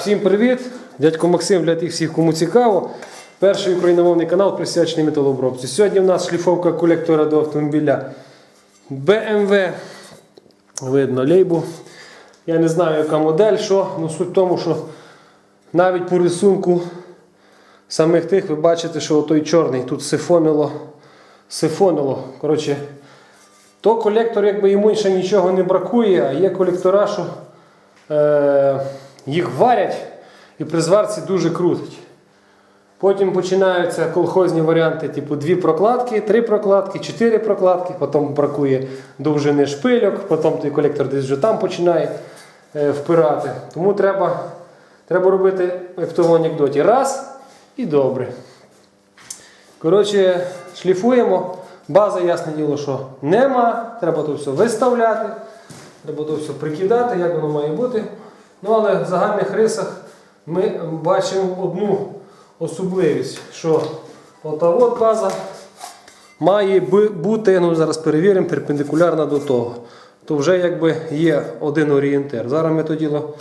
всім привіт! Дядько Максим для тих всіх, кому цікаво. Перший україномовний канал присвячений металообробці. Сьогодні в нас шліфовка колектора до автомобіля BMW. Видно лейбу. Я не знаю, яка модель, що. Ну, суть в тому, що навіть по рисунку самих тих ви бачите, що той чорний тут сифонило. Сифонило. Коротше, то колектор, якби йому ще нічого не бракує, а є колектора, що е, їх варять і при зварці дуже крутить. Потім починаються колхозні варіанти, типу дві прокладки, три прокладки, чотири прокладки, потім бракує довжини шпильок, потім той колектор десь вже там починає е, впирати. Тому треба, треба робити, як в тому анекдоті. Раз і добре. Коротше, шліфуємо. База, ясне діло, що нема. Треба то все виставляти, треба то все прикидати, як воно має бути. Ну, але в загальних рисах ми бачимо одну особливість, що ота от база має бути, ну зараз перевіримо, перпендикулярна до того. То вже якби є один орієнтир. Зараз ми то діло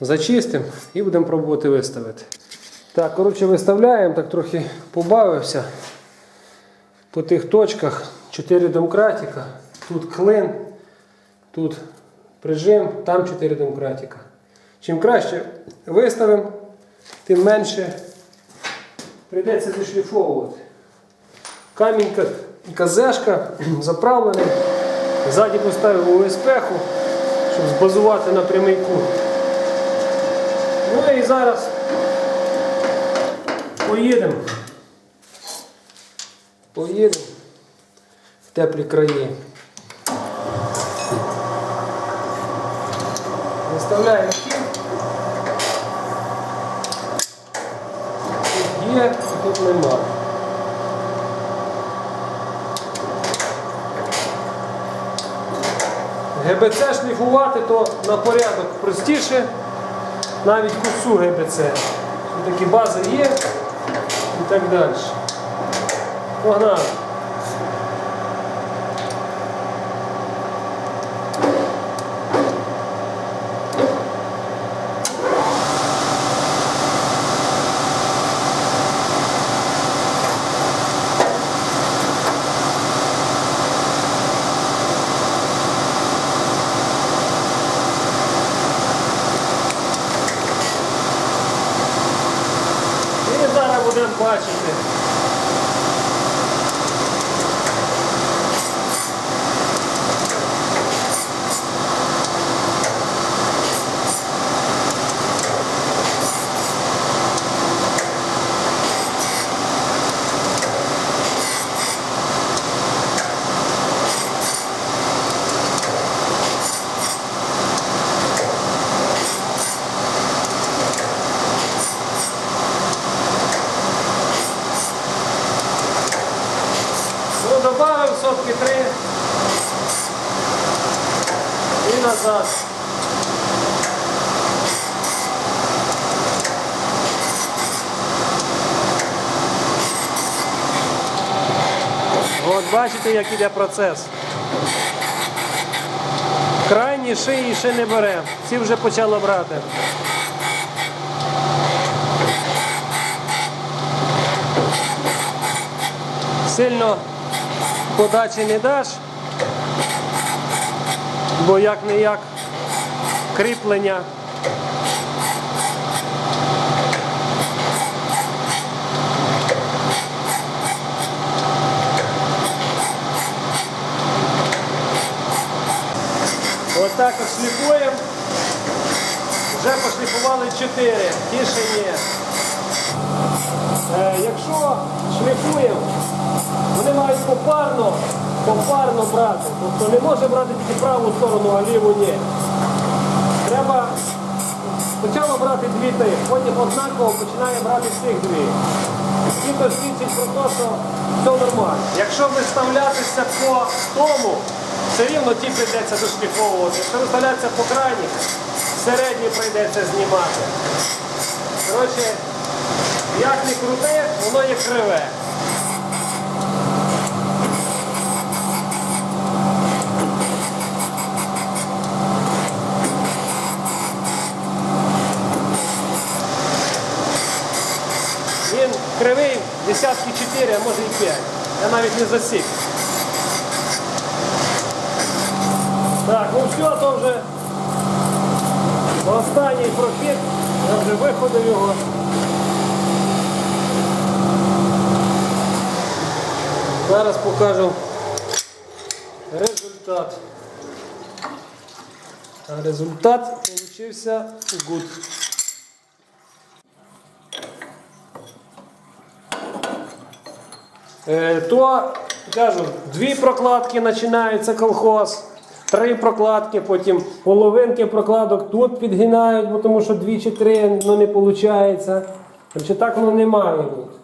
зачистимо і будемо пробувати виставити. Так, коротше, виставляємо, так трохи побавився по тих точках 4 домкратика, тут клин, тут прижим, там 4 домкратика. Чим краще виставимо, тим менше прийдеться зашліфовувати. Камінь ка- казешка заправлений. Ззаді поставив ОСП, щоб збазувати на прямий кут. Ну і зараз поїдемо. Поїдемо в теплі краї. Виставляємо Тут немає. нема. ГБЦ шліфувати то на порядок простіше, навіть кусу ГБЦ. Такі бази є і так далі. Погнали. І добавив сотки три. І назад. От бачите, як іде процес. Крайні шиї ще не бере. Ці вже почало брати. Сильно подачі не даш, бо як не як кріплення. Отак от шліфуємо. Вже пошліфували 4, ті ще ні. Е, якщо шліфуємо, попарно, попарно брати. Тобто не може брати тільки праву сторону, а ліву ні. Треба спочатку брати дві тих, потім однаково починає брати цих дві. І то свідчить про те, що все нормально. Якщо виставлятися по тому, все рівно ті прийдеться дошліфовувати. Якщо виставлятися по крайніх, середні прийдеться знімати. Коротше, як не крути, воно є криве. Десятки 4, а може і 5. Я навіть не засік. Так, ну все, то вже останній прохід. Я вже виходив його. Зараз покажу результат. А результат получився good. То кажу, дві прокладки починається колхоз, три прокладки, потім половинки прокладок тут підгинають, бо тому що дві чи три ну, не виходить. Короче, так воно не має бути.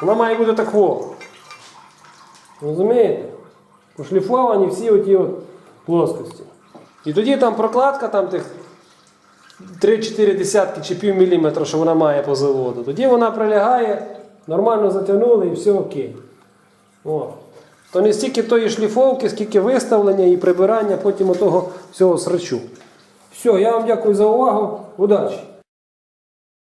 Воно має бути такого. Розумієте? Пошліфовані всі оті от плоскості. І тоді там прокладка там тих 3-4 десятки чи пів що вона має по заводу. Тоді вона прилягає, нормально затягнули і все окей. О. То не стільки тої шліфовки, скільки виставлення і прибирання потім отого всього срачу. Все, я вам дякую за увагу. Удачі!